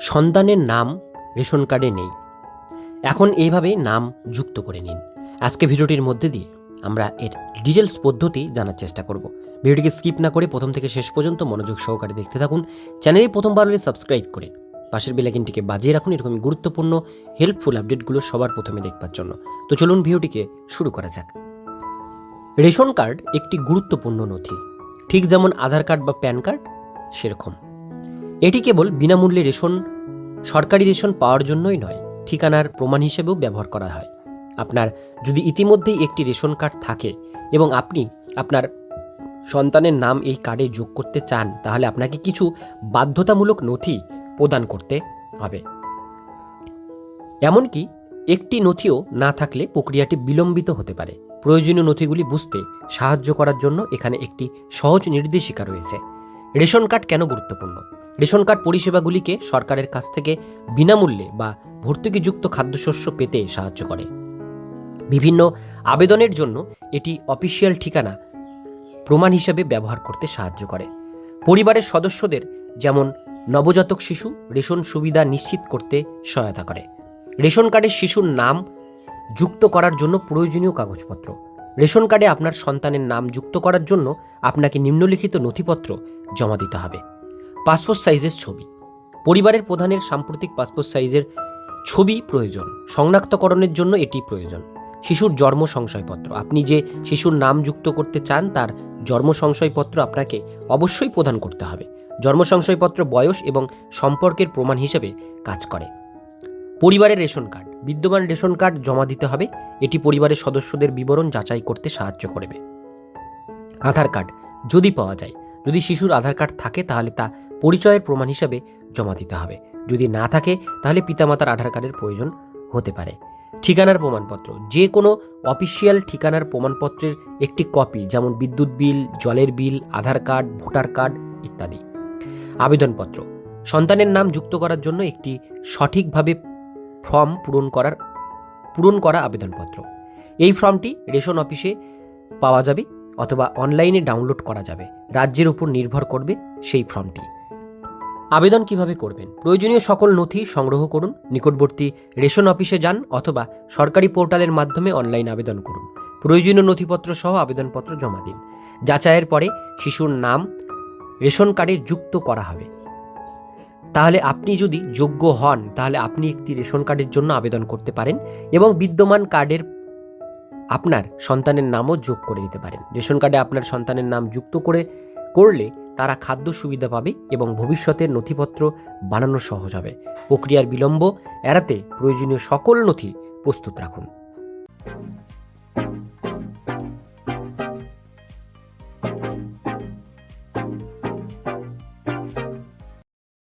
সন্তানের নাম রেশন কার্ডে নেই। এখন এইভাবে নাম যুক্ত করে নিন। আজকে ভিডিওটির মধ্যে দিয়ে আমরা এর ডিটেলস পদ্ধতি জানার চেষ্টা করব। ভিডিওটিকে স্কিপ না করে প্রথম থেকে শেষ পর্যন্ত মনোযোগ সহকারে দেখতে থাকুন। চ্যানেলে প্রথমবার হলে সাবস্ক্রাইব করে পাশের বেলাইকিনটিকে বাজিয়ে রাখুন। এরকম গুরুত্বপূর্ণ হেল্পফুল আপডেটগুলো সবার প্রথমে দেখবার জন্য। তো চলুন ভিডিওটিকে শুরু করা যাক। রেশন কার্ড একটি গুরুত্বপূর্ণ নথি। ঠিক যেমন আধার কার্ড বা প্যান কার্ড, সেরকম। এটি কেবল বিনামূল্যে রেশন, সরকারি রেশন পাওয়ার জন্যই নয়, ঠিকানার প্রমাণ হিসেবেও ব্যবহার করা হয়। আপনার যদি ইতিমধ্যেই একটি রেশন কার্ড থাকে এবং আপনি আপনার সন্তানের নাম এই কার্ডে যোগ করতে চান, তাহলে আপনাকে কিছু বাধ্যতামূলক নথি প্রদান করতে হবে। এমনকি একটি নথিও না থাকলে প্রক্রিয়াটি বিলম্বিত হতে পারে। প্রয়োজনীয় নথিগুলি বুঝতে সাহায্য করার জন্য এখানে একটি সহজ নির্দেশিকা রয়েছে। রেশন কার্ড কেন গুরুত্বপূর্ণ? রেশন কার্ড পরিষেবাগুলিকে সরকারের কাছ থেকে বিনামূল্যে বা ভর্তুকিযুক্ত খাদ্যশস্য পেতে সাহায্য করে। বিভিন্ন আবেদনের জন্য এটি অফিসিয়াল ঠিকানা প্রমাণ হিসাবে ব্যবহার করতে সাহায্য করে। পরিবারের সদস্যদের যেমন নবজাতক শিশু রেশন সুবিধা নিশ্চিত করতে সহায়তা করে। রেশন কার্ডে শিশুর নাম যুক্ত করার জন্য প্রয়োজনীয় কাগজপত্র। রেশন কার্ডে আপনার সন্তানের নাম যুক্ত করার জন্য আপনাকে নিম্নলিখিত নথিপত্র জমা দিতে হবে। পাসপোর্ট সাইজের ছবি। পরিবারের প্রধানের সাম্প্রতিক পাসপোর্ট সাইজের ছবি প্রয়োজন। শনাক্তকরণের জন্য এটি প্রয়োজন। শিশুর জন্ম সংশয়পত্র। আপনি যে শিশুর নাম যুক্ত করতে চান, তার জন্ম সংশয়পত্র আপনাকে অবশ্যই প্রদান করতে হবে। জন্ম সংশয়পত্র বয়স এবং সম্পর্কের প্রমাণ হিসেবে কাজ করে। পরিবারের রেশন কার্ড। বিদ্যমান রেশন কার্ড জমা দিতে হবে। এটি পরিবারের সদস্যদের বিবরণ যাচাই করতে সাহায্য করবে। আধার কার্ড। যদি পাওয়া যায় যদি শিশুর আধার কার্ড থাকে, তাহলে তা পরিচয়ের প্রমাণ হিসাবে জমা দিতে হবে। যদি না থাকে, তাহলে পিতামাতার আধার কার্ডের প্রয়োজন হতে পারে। ঠিকানার প্রমাণপত্র যে কোনো অফিসিয়াল ঠিকানার প্রমাণপত্রের একটি কপি, যেমন বিদ্যুৎ বিল, জলের bill, Aadhaar card, voter card ইত্যাদি। আবেদনপত্র, সন্তানের নাম যুক্ত করার জন্য একটি সঠিকভাবে ফর্ম পূরণ করার, পূরণ করা আবেদনপত্র। এই ফর্মটি রেশন অফিসে পাওয়া যাবে। অথবা অনলাইনে ডাউনলোড করা যাবে। রাজ্যের উপর নির্ভর করবে সেই ফর্মটি। আবেদন কীভাবে করবেন? প্রয়োজনীয় সকল নথি সংগ্রহ করুন, নিকটবর্তী রেশন অফিসে যান অথবা সরকারি পোর্টালের মাধ্যমে অনলাইন আবেদন করুন। প্রয়োজনীয় নথিপত্র সহ আবেদনপত্র জমা দিন। যাচাইয়ের পরে শিশুর নাম, রেশন কার্ডে যুক্ত করা হবে। তাহলে আপনি যদি যোগ্য হন, তাহলে আপনি একটি রেশন কার্ডের জন্য আবেদন করতে পারেন এবং বিদ্যমান কার্ডের আপনার সন্তানের নামও যোগ করে দিতে পারেন। রেশন কার্ডে আপনার সন্তানের নাম যুক্ত করে, করলে তারা খাদ্য সুবিধা পাবে এবং ভবিষ্যতের নথিপত্র বানানো সহজ হবে। প্রক্রিয়ার বিলম্ব এড়াতে প্রয়োজনীয় সকল নথি প্রস্তুত রাখুন।